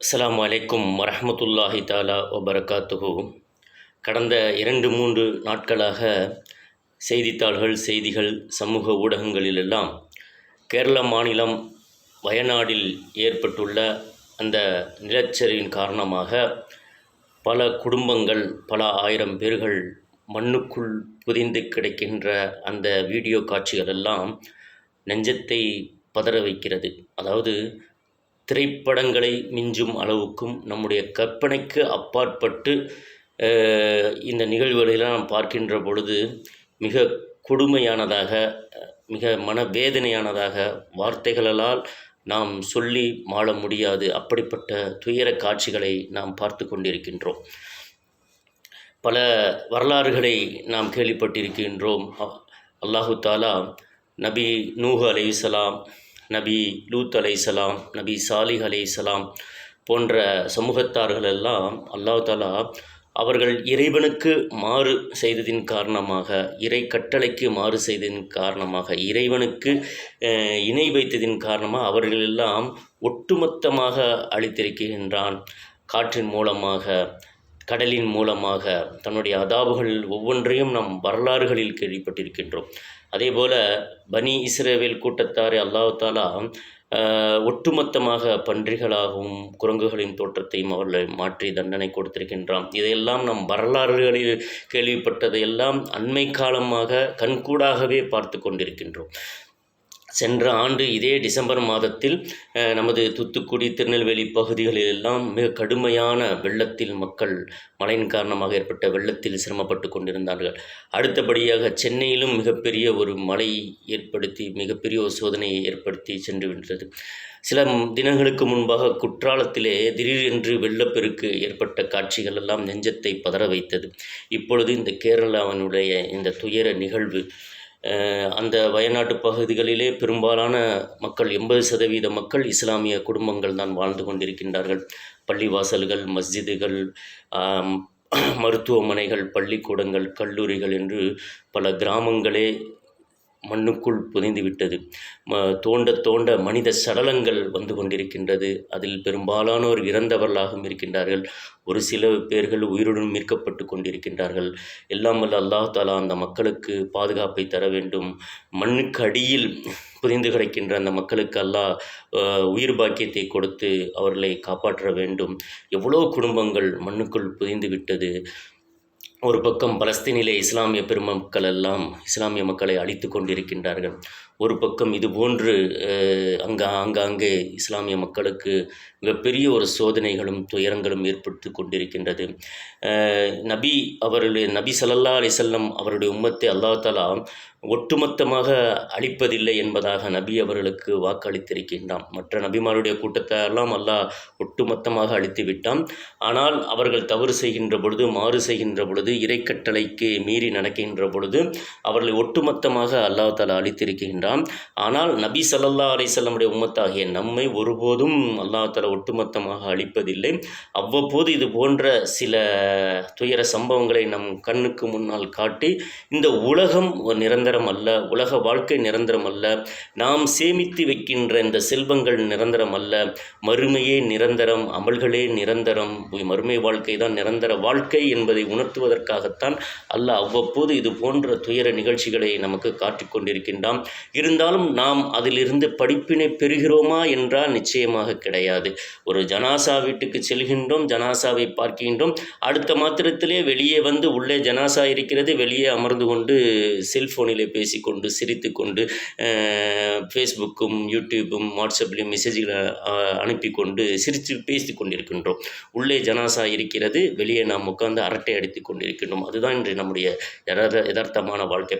அஸ்லாம் அலைக்கும் வரமத்துல்லாஹி தாலா வபரகாத்துஹு. கடந்த இரண்டு மூன்று நாட்களாக செய்தித்தாள்கள் செய்திகள் சமூக ஊடகங்களிலெல்லாம் கேரள மாநிலம் வயநாடில் ஏற்பட்டுள்ள அந்த நிலச்சரிவின் காரணமாக பல குடும்பங்கள் பல ஆயிரம் பேர்கள் மண்ணுக்குள் புதிந்து கிடைக்கின்ற அந்த வீடியோ காட்சிகளெல்லாம் நெஞ்சத்தை பதற வைக்கிறது. அதாவது திரைப்படங்களை மிஞ்சும் அளவுக்கும் நம்முடைய கற்பனைக்கு அப்பாற்பட்டு இந்த நிகழ்வுகளெல்லாம் நாம் பார்க்கின்ற பொழுது மிக கொடுமையானதாக மிக மனவேதனையானதாக வார்த்தைகளால் நாம் சொல்லி மாள முடியாது. அப்படிப்பட்ட துயர காட்சிகளை நாம் பார்த்து கொண்டிருக்கின்றோம். பல வரலாறுகளை நாம் கேள்விப்பட்டிருக்கின்றோம். அல்லாஹு தாலா நபி நூஹு அலைஹிஸ்ஸலாம் நபி லூத் அலைசலாம் நபி சாலிஹ் அலைசலாம் போன்ற சமூகத்தார்கள் எல்லாம் அல்லாஹ் தாலா அவர்கள் இறைவனுக்கு மாறு செய்ததின் காரணமாக இறை கட்டளைக்கு மாறு செய்ததின் காரணமாக இறைவனுக்கு இணை வைத்ததின் காரணமாக அவர்கள் எல்லாம் ஒட்டுமொத்தமாக அழித்திருக்கின்றான். காற்றின் மூலமாக கடலின் மூலமாக தன்னுடைய அதாபுகள் ஒவ்வொன்றையும் நம் வரலாறுகளில் கேள்விப்பட்டிருக்கின்றோம். அதே போல் பனி இஸ்ரேவேல் கூட்டத்தாரை அல்லாவத்தாலா ஒட்டுமொத்தமாக பன்றிகளாகவும் குரங்குகளின் தோற்றத்தையும் அவர்களை மாற்றி தண்டனை கொடுத்திருக்கின்றான். இதையெல்லாம் நம் வரலாறுகளில் கேள்விப்பட்டதையெல்லாம் அண்மை காலமாக கண்கூடாகவே பார்த்து கொண்டிருக்கின்றோம். சென்ற ஆண்டு இதே டிசம்பர் மாதத்தில் நமது தூத்துக்குடி திருநெல்வேலி பகுதிகளிலெல்லாம் மிக கடுமையான வெள்ளத்தில் மக்கள் மழையின் காரணமாக ஏற்பட்ட வெள்ளத்தில் சிரமப்பட்டு கொண்டிருந்தார்கள். அடுத்தபடியாக சென்னையிலும் மிகப்பெரிய ஒரு மழை ஏற்படுத்தி மிகப்பெரிய ஒரு சோதனையை ஏற்படுத்தி சென்று விட்டது. சில தினங்களுக்கு முன்பாக குற்றாலத்திலே திடீரென்று வெள்ளப்பெருக்கு ஏற்பட்ட காட்சிகள் எல்லாம் நெஞ்சத்தை பதற வைத்தது. இப்பொழுது இந்த கேரளாவினுடைய இந்த துயர நிகழ்வு அந்த வயநாட்டு பகுதிகளிலே பெரும்பாலான மக்கள் எண்பது சதவீத மக்கள் இஸ்லாமிய குடும்பங்கள் தான் வாழ்ந்து கொண்டிருக்கின்றார்கள். பள்ளிவாசல்கள் மஸ்ஜிதுகள் மருத்துவமனைகள் பள்ளிக்கூடங்கள் கல்லூரிகள் என்று பல கிராமங்களே மண்ணுக்குள் புதைந்துவிட்டது ம தோண்ட தோண்ட மனித சடலங்கள் வந்து கொண்டிருக்கின்றது. அதில் பெரும்பாலானோர் இறந்தவர்களாகவும் இருக்கின்றார்கள். ஒரு சில பேர்கள் உயிருடன் மீட்கப்பட்டு கொண்டிருக்கின்றார்கள். எல்லாம் வல்ல அல்லாஹ் தாலா அந்த மக்களுக்கு பாதுகாப்பை தர வேண்டும். மண்ணுக்கு அடியில் புதைந்து கிடைக்கின்ற அந்த மக்களுக்கு அல்லாஹ் உயிர் பாக்கியத்தை கொடுத்து அவர்களை காப்பாற்ற வேண்டும். எவ்வளோ குடும்பங்கள் மண்ணுக்குள் புதைந்து விட்டது. ஒரு பக்கம் பலஸ்தீனிலே இஸ்லாமிய பெருமக்கள் எல்லாம் இஸ்லாமிய மக்களை அழித்து கொண்டிருக்கின்றார்கள். ஒரு பக்கம் இதுபோன்று அஹ், அங்க ஆங்காங்கே இஸ்லாமிய மக்களுக்கு மிகப்பெரிய ஒரு சோதனைகளும் துயரங்களும் ஏற்பட்டு கொண்டிருக்கின்றது. நபி அவருடைய நபி சல்லல்லா அலிசல்லம் அவருடைய உம்மத்தை அல்லாஹ் ஒட்டுமொத்தமாக அழிப்பதில்லை என்பதாக நபி அவர்களுக்கு வாக்களித்திருக்கின்றான். மற்ற நபிமாருடைய கூட்டத்தை எல்லாம் அல்லாஹ் ஒட்டுமொத்தமாக அழித்து விட்டான். ஆனால் அவர்கள் தவறு செய்கின்ற பொழுது மாறு செய்கின்ற பொழுது இறைக்கட்டளைக்கு மீறி நடக்கின்ற பொழுது அவர்களை ஒட்டுமொத்தமாக அல்லாஹ் அளித்திருக்கின்றான் அழித்திருக்கின்றான் ஆனால் நபி ஸல்லல்லாஹு அலிசல்லமுடைய உம்மத்தாகிய நம்மை ஒருபோதும் அல்லாஹ் ஒட்டுமொத்தமாக அழிப்பதில்லை. அவ்வப்போது இது போன்ற சில துயர சம்பவங்களை நம் கண்ணுக்கு முன்னால் காட்டி இந்த உலகம் நிரந்தரம் அல்ல உலக வாழ்க்கை நிரந்தரம் அல்ல நாம் சேமித்து வைக்கின்ற இந்த செல்வங்கள் நிரந்தரம் அல்ல மறுமையே நிரந்தரம் அமல்களே நிரந்தரம் மறுமை வாழ்க்கை தான் நிரந்தர வாழ்க்கை என்பதை உணர்த்துவதற்காகத்தான் அல்லாஹ் அவ்வப்போது இது போன்ற துயர நிகழ்ச்சிகளை நமக்கு காட்டிக் கொண்டிருக்கின்றான். இருந்தாலும் நாம் அதிலிருந்து படிப்பினை பெறுகிறோமா என்றால் நிச்சயமாக கிடையாது. ஒரு ஜனாசா வீட்டுக்கு செல்கின்றோம் ஜனாசாவை பார்க்கின்றோம். அடுத்த மாத்திரத்திலே வெளியே வந்து உள்ளே ஜனாசா இருக்கிறது வெளியே அமர்ந்து கொண்டு செல்ஃபோனிலே பேசிக்கொண்டு சிரித்துக்கொண்டு ஃபேஸ்புக்கும் யூடியூப்பும் வாட்ஸ்அப்லேயும் மெசேஜ்களை அனுப்பி கொண்டு சிரித்து பேசி கொண்டிருக்கின்றோம் உள்ளே ஜனாசா இருக்கிறது வெளியே நாம் உட்கார்ந்து அரட்டை அடித்து கொண்டிருக்கின்றோம் அதுதான் இன்று நம்முடைய யதார்த்தமான வாழ்க்கை.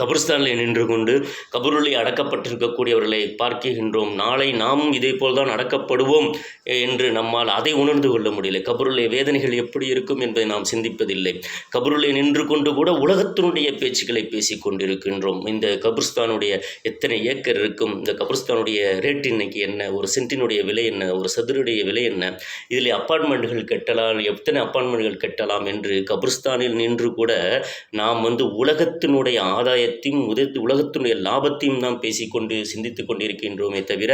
கபர்ஸ்தானில் நின்று கொண்டு கபருளை அடக்கப்பட்டிருக்கக்கூடியவர்களை பார்க்கின்றோம். நாளை நாமும் இதே போல் தான் அடக்கப்படுவோம் என்று நம்மால் அதை உணர்ந்து கொள்ள முடியல. கபருளை வேதனைகள் எப்படி இருக்கும் என்பதை நாம் சிந்திப்பதில்லை. கபருளை நின்று கொண்டு கூட உலகத்தினுடைய பேச்சுக்களை பேசி கொண்டிருக்கின்றோம். இந்த கபர்ஸ்தானுடைய எத்தனை ஏக்கர் இருக்கும்? இந்த கபர்ஸ்தானுடைய ரேட் இன்னைக்கு என்ன? ஒரு சென்ட்டினுடைய விலை என்ன? ஒரு சதுருடைய விலை என்ன? இதில் அப்பார்ட்மெண்ட்டுகள் கட்டலாம் எத்தனை அப்பார்ட்மெண்ட்டுகள் கட்டலாம் என்று கபர்ஸ்தானில் நின்று கூட நாம் வந்து உலகத்தினுடைய ஆதாயத்தை ஆதாயத்தையும் உத உலகத்தினுடைய லாபத்தையும் நாம் பேசிக்கொண்டு சிந்தித்து கொண்டிருக்கின்றோமே தவிர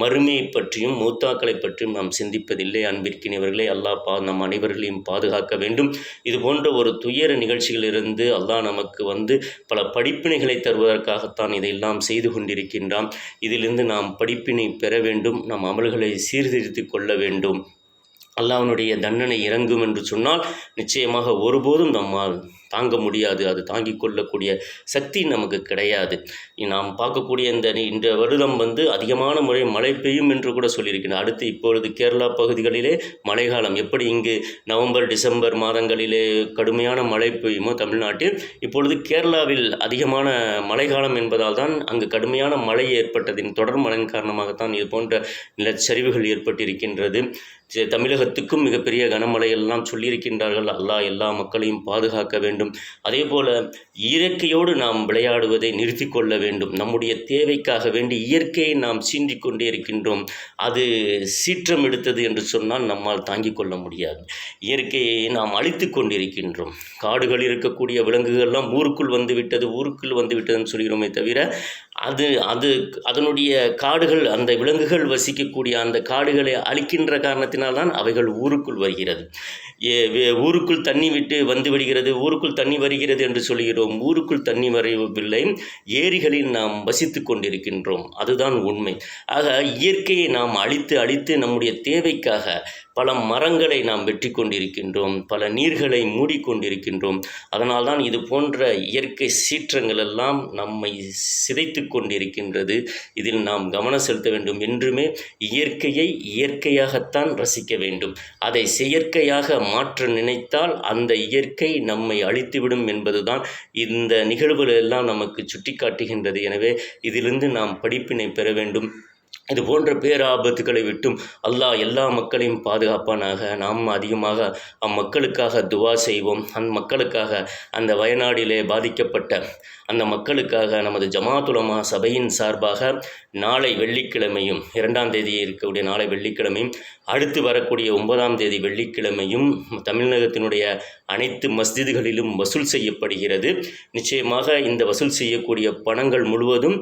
மறுமையை பற்றியும் மூத்தாக்களை பற்றியும் நாம் சிந்திப்பதில்லை. அன்பிற்கினவர்களே அல்லாஹ் பா நம் அனைவர்களையும் பாதுகாக்க வேண்டும். இது போன்ற ஒரு துயர நிகழ்ச்சிகளிலிருந்து அல்லாஹ் நமக்கு வந்து பல படிப்பினைகளை தருவதற்காகத்தான் இதையெல்லாம் செய்து கொண்டிருக்கின்றான். இதிலிருந்து நாம் படிப்பினை பெற வேண்டும் நம் அமல்களை சீர்திருத்தி கொள்ள வேண்டும். அல்லாஹ்வுடைய தண்டனை இறங்கும் என்று சொன்னால் நிச்சயமாக ஒருபோதும் நம்மால் தாங்க முடியாது அது தாங்கிக் கொள்ளக்கூடிய சக்தி நமக்கு கிடையாது. நாம் பார்க்கக்கூடிய இந்த இந்த வருடம் வந்து அதிகமான முறை மழை பெய்யும் என்று கூட சொல்லியிருக்கிறேன் அடுத்து இப்பொழுது கேரளா பகுதிகளிலே மழைக்காலம். எப்படி இங்கு நவம்பர் டிசம்பர் மாதங்களிலே கடுமையான மழை பெய்யுமோ தமிழ்நாட்டில் இப்பொழுது கேரளாவில் அதிகமான மழைக்காலம் என்பதால் தான் அங்கு கடுமையான மழை ஏற்பட்டதின் தொடர் மழையின் காரணமாகத்தான் இது போன்ற நிலச்சரிவுகள் ஏற்பட்டிருக்கின்றது. தமிழகத்துக்கும் மிகப்பெரிய கனமழை எல்லாம் சொல்லியிருக்கின்றார்கள். அல்லாஹ் எல்லா மக்களையும் பாதுகாக்க வேண்டும். அதே போல் இயற்கையோடு நாம் விளையாடுவதை நிறுத்தி கொள்ள வேண்டும். நம்முடைய தேவைக்காக வேண்டி இயற்கையை நாம் சீண்டிக் கொண்டே இருக்கின்றோம். அது சீற்றம் எடுத்தது என்று சொன்னால் நம்மால் தாங்கிக் கொள்ள முடியாது. இயற்கையை நாம் அழித்து கொண்டிருக்கின்றோம். காடுகளில் இருக்கக்கூடிய விலங்குகள்லாம் ஊருக்குள் வந்து விட்டது ஊருக்குள் வந்து விட்டதுன்னு சொல்கிறோமே தவிர அது அது அதனுடைய காடுகள் அந்த விலங்குகள் வசிக்கக்கூடிய அந்த காடுகளை அழிக்கின்ற காரணத்தினால்தான் அவைகள் ஊருக்குள் வருகிறது. ஏ- வே- ஊருக்குள் தண்ணி விட்டு வந்து விடுகிறது ஊருக்குள் தண்ணி வருகிறது என்று சொல்கிறோம். ஊருக்குள் தண்ணி வரவில்லை. ஏரிகளில் நாம் வசித்து கொண்டிருக்கின்றோம். அதுதான் உண்மை. ஆக இயற்கையை நாம் அழித்து அழித்து நம்முடைய தேவைக்காக பல மரங்களை நாம் வெற்றி கொண்டிருக்கின்றோம். பல நீர்களை மூடிக்கொண்டிருக்கின்றோம் அதனால்தான் இது போன்ற இயற்கை சீற்றங்கள் எல்லாம் நம்மை சிதைத்து கொண்டிருக்கின்றது. இதில் நாம் கவனம் செலுத்த வேண்டும். என்றுமே இயற்கையை இயற்கையாகத்தான் ரசிக்க வேண்டும். அதை செயற்கையாக மாற்ற நினைத்தால் அந்த இயற்கை நம்மை அழித்துவிடும் என்பதுதான் இந்த நிகழ்வுகள் எல்லாம் நமக்கு சுட்டிக்காட்டுகின்றது. எனவே இதிலிருந்து நாம் படிப்பினை பெற வேண்டும். இது போன்ற பேராபத்துக்களை விட்டும் அல்லாஹ் எல்லா மக்களையும் பாதுகாப்பானாக. நாம் அதிகமாக அம்மக்களுக்காக துவா செய்வோம். அந்த மக்களுக்காக அந்த வயநாடிலே பாதிக்கப்பட்ட அந்த மக்களுக்காக நமது ஜமாத்துலமா சபையின் சார்பாக நாளை வெள்ளிக்கிழமையும் இரண்டாம் தேதி இருக்கக்கூடிய நாளை வெள்ளிக்கிழமையும் அடுத்து வரக்கூடிய ஒன்பதாம் தேதி வெள்ளிக்கிழமையும் தமிழகத்தினுடைய அனைத்து மஸ்ஜிதுகளிலும் வசூல் செய்யப்படுகிறது. நிச்சயமாக இந்த வசூல் செய்யக்கூடிய பணங்கள் முழுவதும்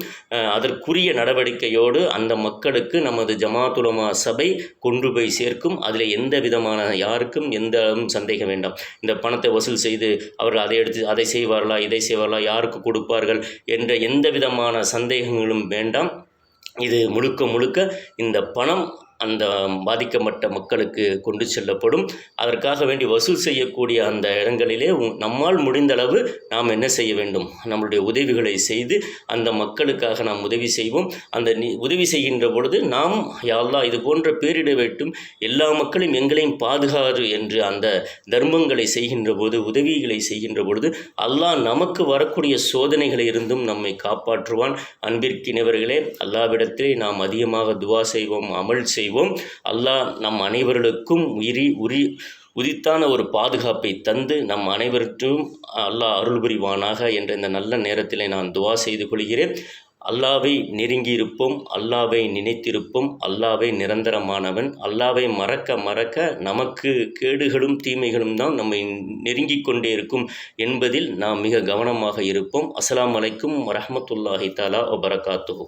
அதற்குரிய நடவடிக்கையோடு அந்த மக்களுக்கு நமது ஜமாத்துலமா சபை கொண்டு போய் சேர்க்கும். அதில் எந்த விதமான யாருக்கும் எந்த சந்தேகம் வேண்டாம். இந்த பணத்தை வசூல் செய்து அவர்கள் அதை எடுத்து அதை செய்வார்களா இதை செய்வார்களா யாருக்கு கொடுப்பார்கள் என்ற எந்த விதமான சந்தேகங்களும் வேண்டாம். இது முழுக்க முழுக்க இந்த பணம் அந்த பாதிக்கப்பட்ட மக்களுக்கு கொண்டு செல்லப்படும். அதற்காக வேண்டி வசூல் செய்யக்கூடிய அந்த இடங்களிலே நம்மால் முடிந்த அளவு நாம் என்ன செய்ய வேண்டும்? நம்மளுடைய உதவிகளை செய்து அந்த மக்களுக்காக நாம் உதவி செய்வோம். அந்த நி- உதவி செய்கின்ற பொழுது நாம் யாழ்லா இது போன்ற பேரிட வேண்டும். எல்லா மக்களையும் எங்களையும் பாதுகாறு என்று அந்த தர்மங்களை செய்கின்ற போது உதவிகளை செய்கின்ற பொழுது அல்லாஹ் நமக்கு வரக்கூடிய சோதனைகளை இருந்தும் நம்மை காப்பாற்றுவான். அன்பிற்கினவர்களே அல்லாவிடத்திலே நாம் அதிகமாக துவா செய்வோம் அமல் செய்வோம். அல்லாஹ் நம் அனைவர்களுக்கும் உயிரி உரி உதித்தான ஒரு பாதுகாப்பை தந்து நம் அனைவருக்கும் அல்லாஹ் அருள் புரிவானாக என்ற இந்த நல்ல நேரத்திலே நான் துவா செய்து கொள்கிறேன். அல்லாவை நெருங்கியிருப்போம் அல்லாவை நினைத்திருப்போம் அல்லாவை நிரந்தரமானவன் அல்லாவை மறக்க மறக்க நமக்கு கேடுகளும் தீமைகளும் தான் நம்மை நெருங்கிக் கொண்டே இருக்கும் என்பதில் நாம் மிக கவனமாக இருப்போம். அஸ்லாம் அலைக்கும் வரமத்துல்லாஹி தாலா வபரகாத்துஹு.